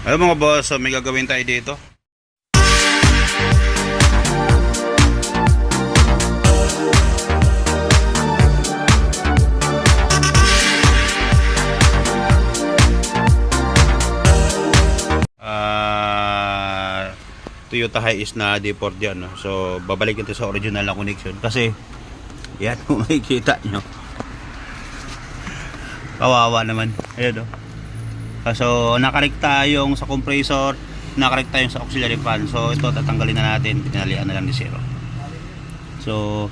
Ayun mga boss, so may gagawin tayo dito. Ah, Toyota Hiace na D4 dyan. No? So, babalik ito sa original na connection. Kasi, yan, kung makikita nyo. Kawawa naman. Ayan o. So, nakarekta yung sa compressor, nakarekta yung sa auxiliary fan. So, ito tatanggalin na natin. Pinalian na lang ni zero. So,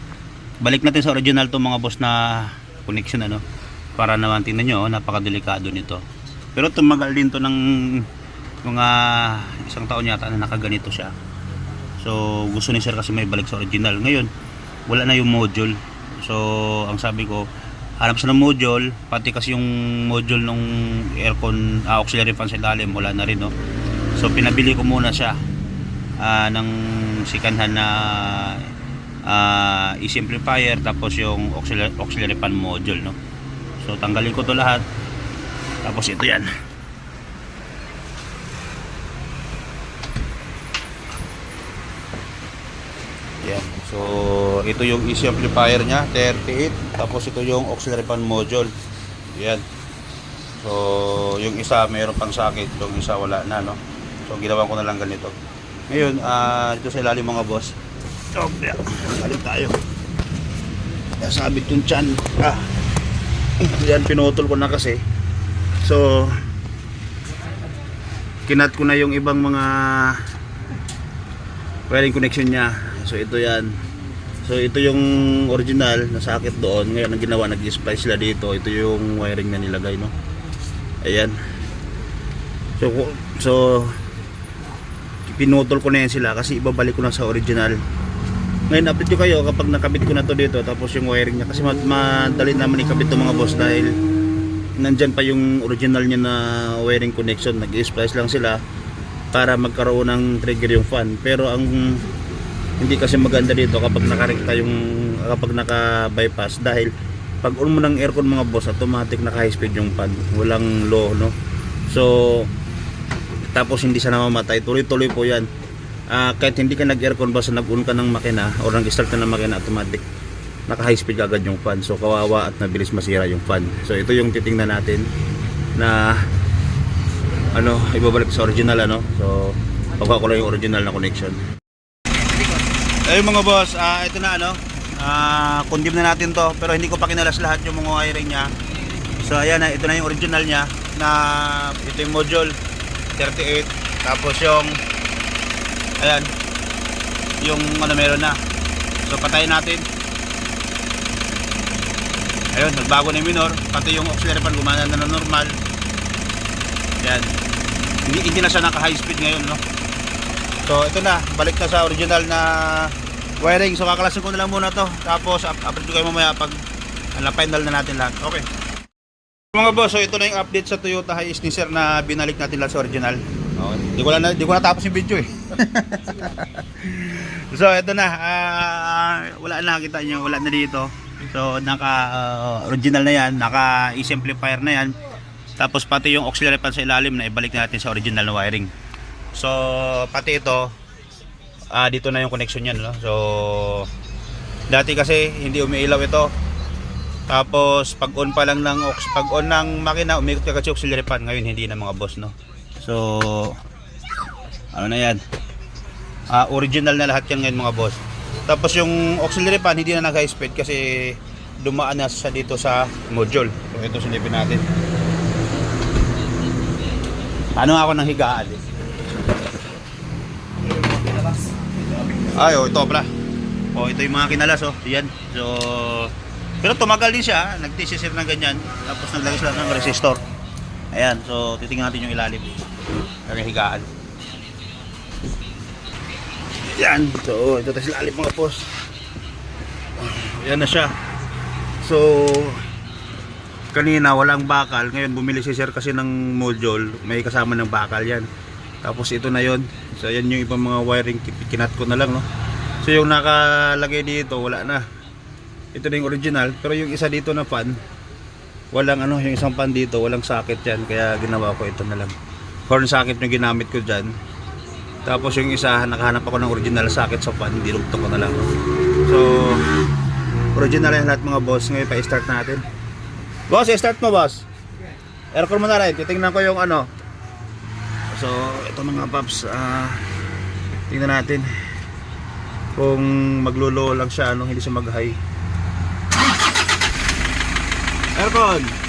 balik natin sa original to mga boss na connection ano. Para naman tingnan nyo, oh, napakadelikado nito. Pero tumagal din to ng mga isang taon yata na nakaganito siya. So, gusto ni sir kasi may balik sa original. Ngayon, wala na yung module. So, ang sabi ko, hanap siya ng module, pati kasi yung module ng aircon ah, auxiliary fan sa ilalim, wala na rin, no? So, pinabili ko muna siya ah, ng sikanhan na ah, easy amplifier, tapos yung auxiliary, auxiliary fan module, no? So, tanggalin ko to lahat. Tapos ito yan. Yan. So, ito yung easy amplifier niya, 38. Tapos ito yung auxiliary fan module. Yan. So, yung isa mayroon pang sakit, yung isa wala na, no? So, ginawa ko na lang ganito. Ngayon, ah dito sa ilalim mga boss. So, yan. Tayo. Nasabit yung chan. Ah. Yan, pinutol ko na kasi. So, kinat ko na yung ibang mga wiring connection niya. So ito yan. So ito yung original na sakit doon. Ngayon ang ginawa, nag-splice sila dito. Ito yung wiring na nilagay, no. Ayan. So so pinutol ko na yan sila kasi ibabalik ko na sa original. Ngayon update ko kayo kapag nakabit ko na to dito tapos yung wiring niya kasi mad- madali naman ikabit to mga boss dahil nandyan pa yung original niya na wiring connection nag-splice lang sila para magkaroon ng trigger yung fan pero ang hindi kasi maganda dito kapag nakarekta yung kapag naka bypass dahil pag on mo ng aircon mga boss automatic naka high speed yung fan walang low no? So tapos hindi siya namamatay. Tuloy-tuloy po yan. Ah, kahit hindi ka nag aircon basta nag-on ka ng makina or nag-start ka ng makina automatic naka high speed agad yung fan so kawawa at nabilis masira yung fan so ito yung titingnan natin na ano ibabalik sa original ano? So pagka ko lang yung original na connection ayun mga boss ah ito na ano ah condim na natin to pero hindi ko pa kinalas lahat yung mga wiring niya. So ayan na ito na yung original niya na ito yung module 38 tapos yung ayan yung ano meron na. So patayin natin. Ayun nagbago na yung minor pati yung auxiliary fan gumana na ng normal. Yan hindi, hindi na siya naka high speed ngayon no? So ito na balik na sa original na wiring so kakalasin ko na lang muna to tapos up update ko kayo mamaya pag ano, final na natin lahat okay mga boss, so ito na yung update sa Toyota Hiace ni Sir na binalik natin lahat sa original. Okay. Di ko na di ko natapos yung video eh. so ito na, ah, wala na nakita niyo, wala na dito. So naka ah, original na 'yan, naka easy amplifier na 'yan. Tapos pati yung auxiliary fan sa ilalim na ibalik natin sa original na wiring. So pati ito ah dito na yung connection niyan, no? So dati kasi hindi umiilaw ito. Tapos pag on pa lang ng aux, pag on ng makina, umikot ka kasi auxiliary fan. Ngayon hindi na mga boss, no. So ano na 'yan? Ah, original na lahat 'yan ngayon mga boss. Tapos yung auxiliary fan hindi na nag high speed kasi dumaan na sa dito sa module. So ito silipin natin. Ano ako ng higaan eh? Ay, oh, ito pala. Oh, ito yung mga kinalas oh. Yan. So pero tumagal din siya, nagtisisir ng ganyan, tapos naglagay sila ng resistor. Ayan, so titingnan natin yung ilalim. Yung higaan. Yan, so ito tayo sa ilalim mga boss. Yan na siya. So, kanina walang bakal, ngayon bumili si sir kasi ng module, may kasama ng bakal yan. Tapos ito na yon. So yan yung ibang mga wiring kinat ko na lang no. So yung nakalagay dito wala na ito na yung original pero yung isa dito na fan walang ano yung isang fan dito walang socket yan kaya ginawa ko ito na lang horn socket yung ginamit ko dyan. Tapos yung isa, nakahanap ako ng original socket sa pan, dinugtong ko na lang. So, original yan lahat mga boss. Ngayon pa-start natin. Boss, i-start mo boss. Aircon mo na rin. Titingnan ko yung ano. So, ito mga paps. ah tingnan natin. Kung maglulo lang siya, ano, hindi siya mag-high. Aircon!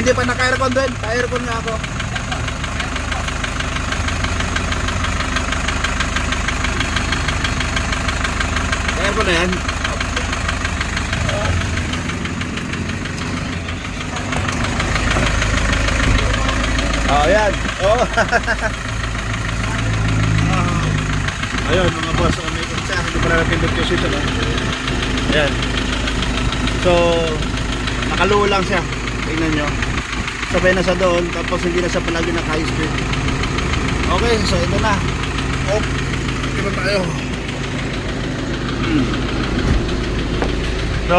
Hindi pa naka-aircon doon. Pa-aircon nga ako. Aircon na yan. Oh, yan. Oh. Ayun, mga boss, oh, may kutsa. Hindi pa na napindot yung seat, ano? Ayan. So, nakaluwa lang siya. Tingnan nyo. Sabay na sa doon, tapos hindi na siya palagi naka high speed. Okay, so ito na. Oh, ito na tayo. Hmm. So,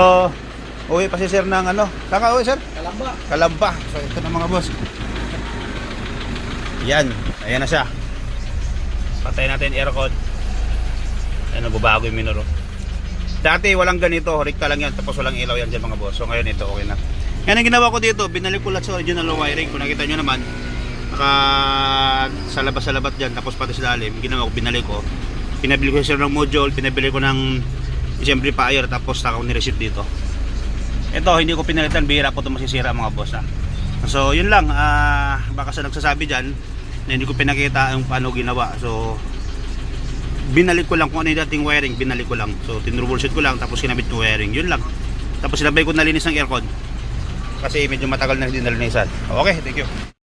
uwi pa si sir ng ano? Saan ka uwi sir? Kalamba. Kalamba. So ito na mga boss. Yan, ayan na siya. Patay natin aircon. Ayan, nagbabago yung minuro. Dati walang ganito, rekta lang yan, tapos walang ilaw yan dyan mga boss. So ngayon ito, okay na. Yan ang ginawa ko dito, binalik ko lahat sa original wiring. Kung nakita nyo naman, naka sa labas sa labat dyan, tapos pati sa lalim, ginawa ko, binalik ko. Pinabili ko siya ng module, pinabili ko ng amplifier, tapos saka ko ni-receive dito. Ito, hindi ko pinalitan, bihira po ito masisira mga boss ha. So, yun lang, ah baka sa nagsasabi dyan, na hindi ko pinakita yung paano ginawa. So, binalik ko lang kung ano yung dating wiring, binalik ko lang. So, tinroubleshoot ko lang, tapos kinabit ko wiring, yun lang. Tapos sinabay ko nalinis ng aircon. Kasi medyo matagal na hindi nalinisan. Okay, thank you.